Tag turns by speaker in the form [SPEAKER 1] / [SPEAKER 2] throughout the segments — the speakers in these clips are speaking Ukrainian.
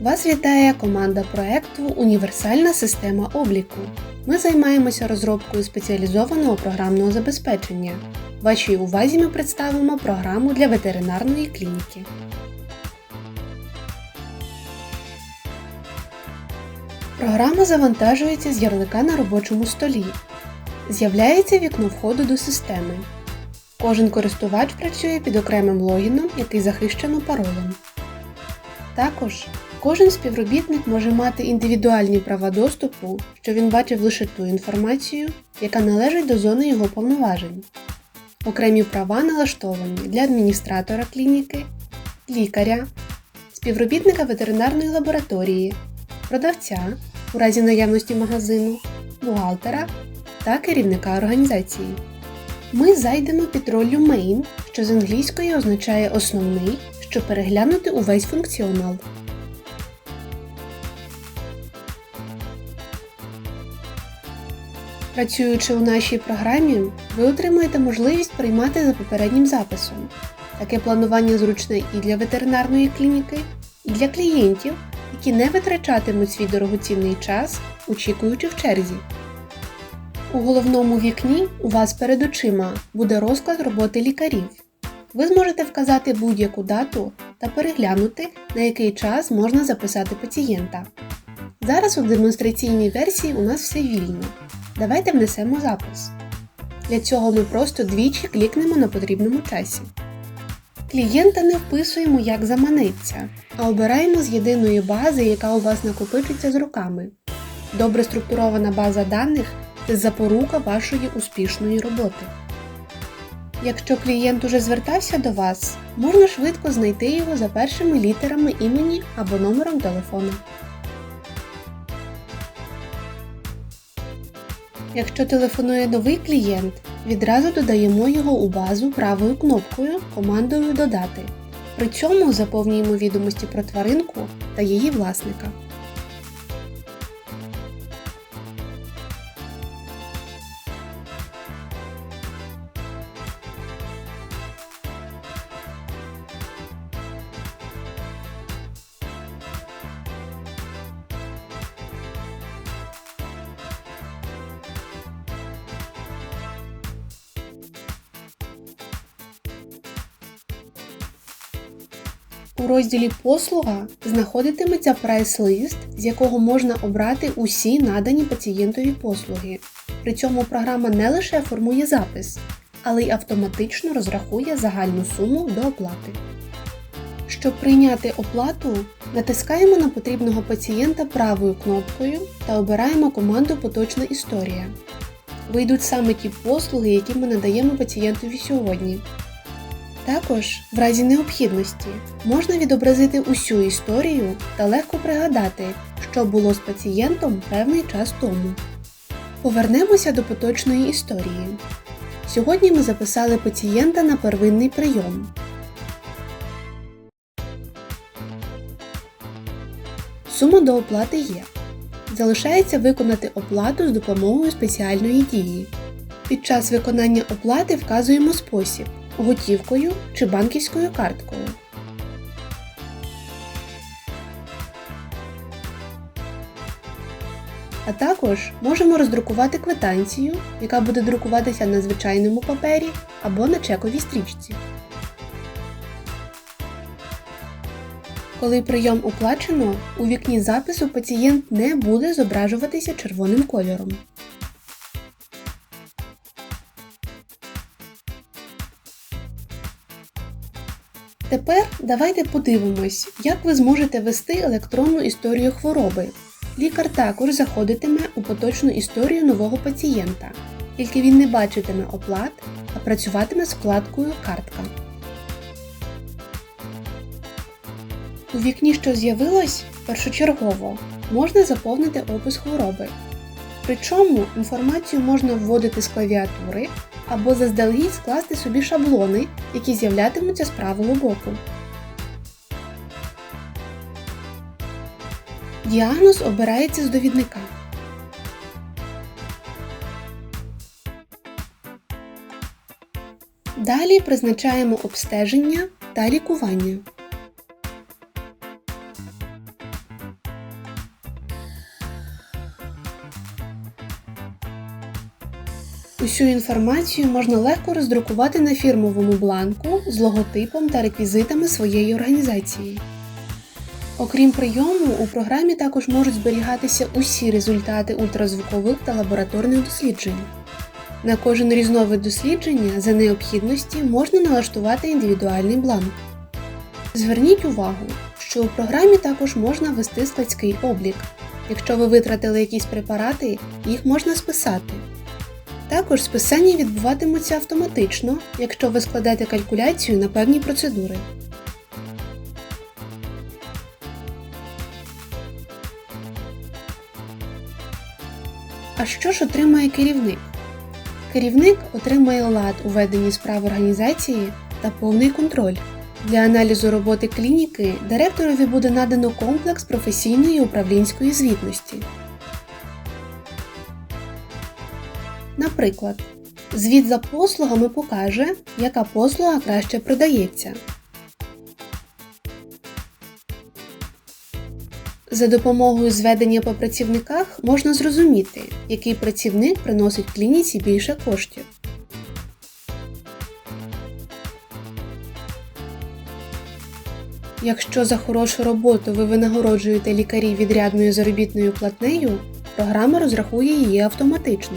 [SPEAKER 1] Вас вітає команда проекту Універсальна система обліку. Ми займаємося розробкою спеціалізованого програмного забезпечення. Вашій увазі ми представимо програму для ветеринарної клініки. Програма завантажується з ярлика на робочому столі. З'являється вікно входу до системи. Кожен користувач працює під окремим логіном, який захищено паролем. Також кожен співробітник може мати індивідуальні права доступу, що він бачив лише ту інформацію, яка належить до зони його повноважень. Окремі права налаштовані для адміністратора клініки, лікаря, співробітника ветеринарної лабораторії, продавця у разі наявності магазину, бухгалтера та керівника організації. Ми зайдемо під роллю Main, що з англійської означає основний, щоб переглянути увесь функціонал. Працюючи у нашій програмі, ви отримуєте можливість приймати за попереднім записом. Таке планування зручне і для ветеринарної клініки, і для клієнтів, які не витрачатимуть свій дорогоцінний час, очікуючи в черзі. У головному вікні у вас перед очима буде розклад роботи лікарів. Ви зможете вказати будь-яку дату та переглянути, на який час можна записати пацієнта. Зараз у демонстраційній версії у нас все вільно. Давайте внесемо запис. Для цього ми просто двічі клікнемо на потрібному часі. Клієнта не вписуємо як заманеться, а обираємо з єдиної бази, яка у вас накопичиться з роками. Добре структурована база даних це запорука вашої успішної роботи. Якщо клієнт уже звертався до вас, можна швидко знайти його за першими літерами імені або номером телефону. Якщо телефонує новий клієнт, відразу додаємо його у базу правою кнопкою командою Додати. При цьому заповнюємо відомості про тваринку та її власника. У розділі Послуга знаходитиметься прайс-лист, з якого можна обрати усі надані пацієнтові послуги. При цьому програма не лише формує запис, але й автоматично розрахує загальну суму до оплати. Щоб прийняти оплату, натискаємо на потрібного пацієнта правою кнопкою та обираємо команду Поточна історія. Вийдуть саме ті послуги, які ми надаємо пацієнтові сьогодні. Також, в разі необхідності, можна відобразити усю історію та легко пригадати, що було з пацієнтом певний час тому. Повернемося до поточної історії. Сьогодні ми записали пацієнта на первинний прийом. Сума до оплати є. Залишається виконати оплату з допомогою спеціальної дії. Під час виконання оплати вказуємо спосіб готівкою чи банківською карткою. А також можемо роздрукувати квитанцію, яка буде друкуватися на звичайному папері або на чековій стрічці. Коли прийом оплачено, у вікні запису пацієнт не буде зображуватися червоним кольором. Тепер давайте подивимось, як ви зможете вести електронну історію хвороби. Лікар також заходитиме у поточну історію нового пацієнта, тільки він не бачитиме оплат, а працюватиме з вкладкою Картка. У вікні, що з'явилось, першочергово можна заповнити опис хвороби. Причому інформацію можна вводити з клавіатури або заздалегідь скласти собі шаблони, які з'являтимуться з правого боку. Діагноз обирається з довідника. Далі призначаємо обстеження та лікування. Усю інформацію можна легко роздрукувати на фірмовому бланку з логотипом та реквізитами своєї організації. Окрім прийому, у програмі також можуть зберігатися усі результати ультразвукових та лабораторних досліджень. На кожен різновид дослідження за необхідності можна налаштувати індивідуальний бланк. Зверніть увагу, що у програмі також можна ввести складський облік. Якщо ви витратили якісь препарати, їх можна списати. Також списання відбуватимуться автоматично, якщо ви складете калькуляцію на певні процедури. А що ж отримає керівник? Керівник отримає лад у веденні справ організації та повний контроль. Для аналізу роботи клініки директорові буде надано комплекс професійної управлінської звітності. Наприклад, звіт за послугами покаже, яка послуга краще продається. За допомогою зведення по працівниках можна зрозуміти, який працівник приносить клініці більше коштів. Якщо за хорошу роботу ви винагороджуєте лікарів відрядною заробітною платнею, програма розрахує її автоматично.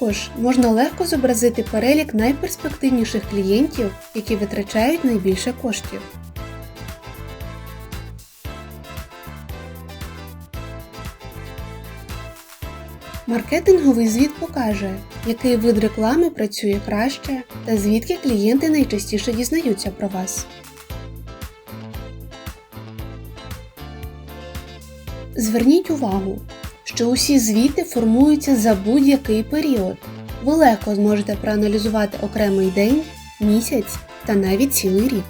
[SPEAKER 1] Також можна легко зобразити перелік найперспективніших клієнтів, які витрачають найбільше коштів. Маркетинговий звіт покаже, який вид реклами працює краще та звідки клієнти найчастіше дізнаються про вас. Зверніть увагу, що усі звіти формуються за будь-який період. Ви легко зможете проаналізувати окремий день, місяць та навіть цілий рік.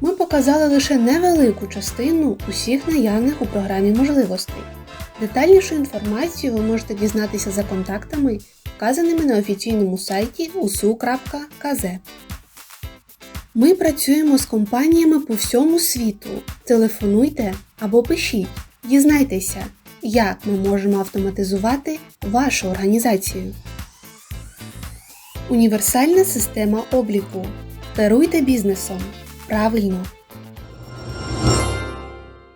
[SPEAKER 1] Ми показали лише невелику частину усіх наявних у програмі можливостей. Детальнішу інформацію ви можете дізнатися за контактами, вказаними на офіційному сайті usu.kz. Ми працюємо з компаніями по всьому світу. Телефонуйте або пишіть. Дізнайтеся, як ми можемо автоматизувати вашу організацію. Універсальна система обліку. Керуйте бізнесом. Правильно!